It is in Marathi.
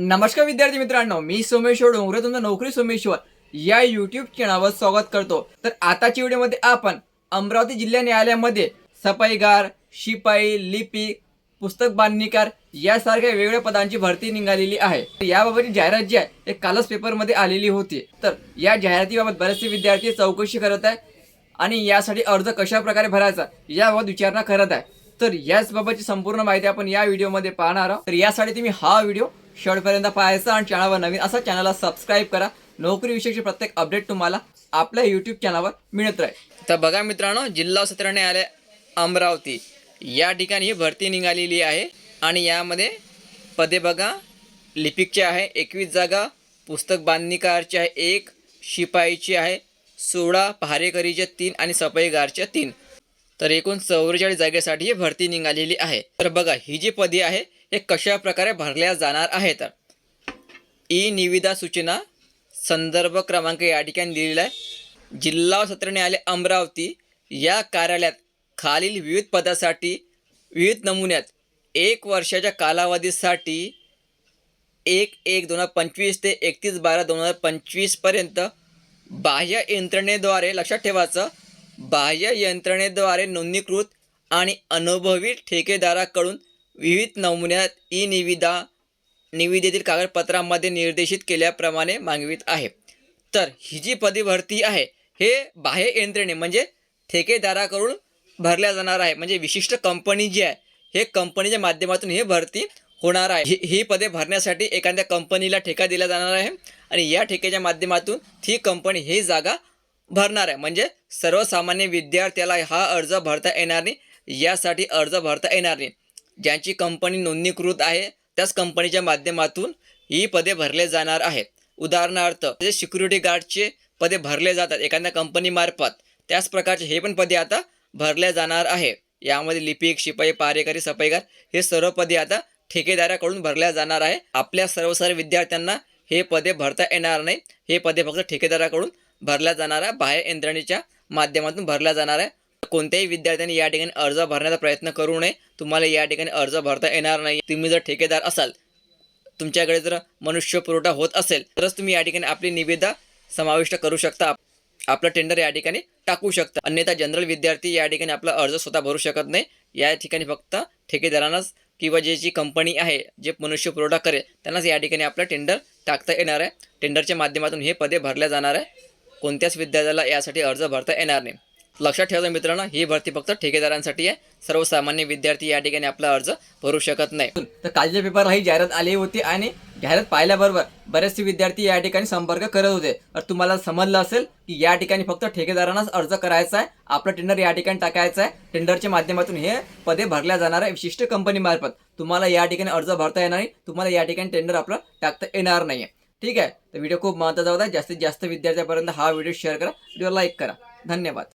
नमस्कार विद्यार्थी मित्रांनो मी सोमेश्वर डोंगरे तुमचं नोकरी सोमेश्वर या युट्यूब चॅनलवर स्वागत करतो. तर आताच्या व्हिडिओमध्ये आपण अमरावती जिल्हा न्यायालयामध्ये सफाईगार शिपाई लिपिक पुस्तक बांधणीकार यासारख्या वेगवेगळ्या पदांची भरती निघालेली आहे. तर याबाबतची जाहिरात जी आहे हे कालच पेपरमध्ये आलेली होती. तर या जाहिरातीबाबत बरेचसे विद्यार्थी चौकशी करत आहे आणि यासाठी अर्ज कशा प्रकारे भरायचा याबाबत विचारणा करत आहे तर याचबाबतची संपूर्ण माहिती आपण या व्हिडिओमध्ये पाहणार आहोत. तर यासाठी तुम्ही हा व्हिडिओ शेवटपर्यंत पाहायचं आणि चॅनलवर नवीन असा चॅनलला सबस्क्राईब करा. नोकरीविषयीची प्रत्येक अपडेट तुम्हाला आपल्या यूट्यूब चॅनलवर मिळत राहील. तर बघा मित्रांनो जिल्हा सत्र न्यायालय अमरावती या ठिकाणी ही भरती निघालेली आहे आणि यामध्ये पदे बघा लिपिकचे आहे एकवीस जागा पुस्तक बांधणीकारचे आहे एक शिपाईची आहे सोळा पहारेकरीचे तीन आणि सफाईगारचे तीन. तर एकूण चौवेचाळीस जागेसाठी ही भरती निघालेली आहे. तर बघा ही जी पदे आहे हे कशा प्रकारे भरल्या जाणार आहेत? ई निविदा सूचना संदर्भ क्रमांक या ठिकाणी लिहिलेला आहे. जिल्हा सत्र न्यायालय अमरावती या कार्यालयात खालील विविध पदासाठी विविध नमुन्यात एक वर्षाच्या कालावधीसाठी एक एक दोन हजार पंचवीस ते एकतीस बारा दोन हजार पंचवीसपर्यंत बाह्य यंत्रणेद्वारे लक्षात ठेवायचं बाह्य यंत्रणेद्वारे नोंदणीकृत आणि अनुभवी ठेकेदाराकडून विविध नमुन्यात ई निविदा निविदेतील कागदपत्रांमध्ये निर्देशित केल्याप्रमाणे मागवित आहे. तर ही जी पदी भरती आहे हे बाह्य यंत्रणे म्हणजे ठेकेदाराकडून भरल्या जाणार आहे. म्हणजे विशिष्ट कंपनी जी आहे हे कंपनीच्या माध्यमातून ही भरती होणार आहे. ही ही पदे भरण्यासाठी एखाद्या कंपनीला ठेका दिला जाणार आहे आणि या ठेक्याच्या माध्यमातून ती कंपनी ही जागा भरणार आहे. म्हणजे सर्वसामान्य विद्यार्थ्याला हा अर्ज भरता येणार नाही यासाठी अर्ज भरता येणार नाही. ज्यांची कंपनी नोंदणीकृत आहे त्याच कंपनीच्या माध्यमातून ही पदे भरले जाणार आहेत. उदाहरणार्थ जे सिक्युरिटी गार्डचे पदे भरले जातात एखाद्या कंपनीमार्फत त्याच प्रकारचे हे पण पदे आता भरल्या जाणार आहे. यामध्ये लिपिक शिपाई पारेकरी सफाईगार हे सर्व पदे आता ठेकेदाराकडून भरल्या जाणार आहे. आपल्या सर्वसाधारण विद्यार्थ्यांना हे पदे भरता येणार नाही. हे पदे फक्त ठेकेदाराकडून भरल्या जाणार आहे बाह्य यंत्रणेच्या माध्यमातून भरल्या जाणार आहे. कोणत्याही विद्यार्थ्यांनी या ठिकाणी अर्ज भरण्याचा प्रयत्न करू नये. तुम्हाला या ठिकाणी अर्ज भरता येणार नाही. तुम्ही जर ठेकेदार असाल तुमच्याकडे जर मनुष्य पुरवठा होत असेल तरच तुम्ही या ठिकाणी आपली निविदा समाविष्ट करू शकता. आपलं टेंडर या ठिकाणी टाकू शकता. अन्यथा जनरल विद्यार्थी या ठिकाणी आपला अर्ज स्वतः भरू शकत नाही. या ठिकाणी फक्त ठेकेदारांनाच किंवा जे जी कंपनी आहे जे मनुष्य पुरवठा करेल त्यांनाच या ठिकाणी आपलं टेंडर टाकता येणार आहे. टेंडरच्या माध्यमातून हे पदे भरल्या जाणार आहे. कोणत्याच विद्यार्थ्याला यासाठी अर्ज भरता येणार नाही. लक्षात ठेवायचं मित्रांनो ही भरती फक्त ठेकेदारांसाठी आहे. सर्वसामान्य विद्यार्थी या ठिकाणी आपला अर्ज भरू शकत नाही. तर कालच्या पेपरला ही जाहिरात आली होती आणि जाहिरात पाहिल्याबरोबर बरेचसे विद्यार्थी या ठिकाणी संपर्क करत होते. तर तुम्हाला समजलं असेल की या ठिकाणी फक्त ठेकेदारांनाच अर्ज करायचा आहे आपलं टेंडर या ठिकाणी टाकायचं आहे. टेंडरच्या माध्यमातून हे पदे भरल्या जाणार आहे विशिष्ट कंपनीमार्फत तुम्हाला या ठिकाणी अर्ज भरता येणार नाही तुम्हाला या ठिकाणी टेंडर आपलं टाकता येणार नाही ठीक आहे? तर व्हिडिओ खूप महत्त्वाचा होता. जास्तीत जास्त विद्यार्थ्यापर्यंत हा व्हिडिओ शेअर करा. व्हिडिओ लाईक करा. धन्यवाद.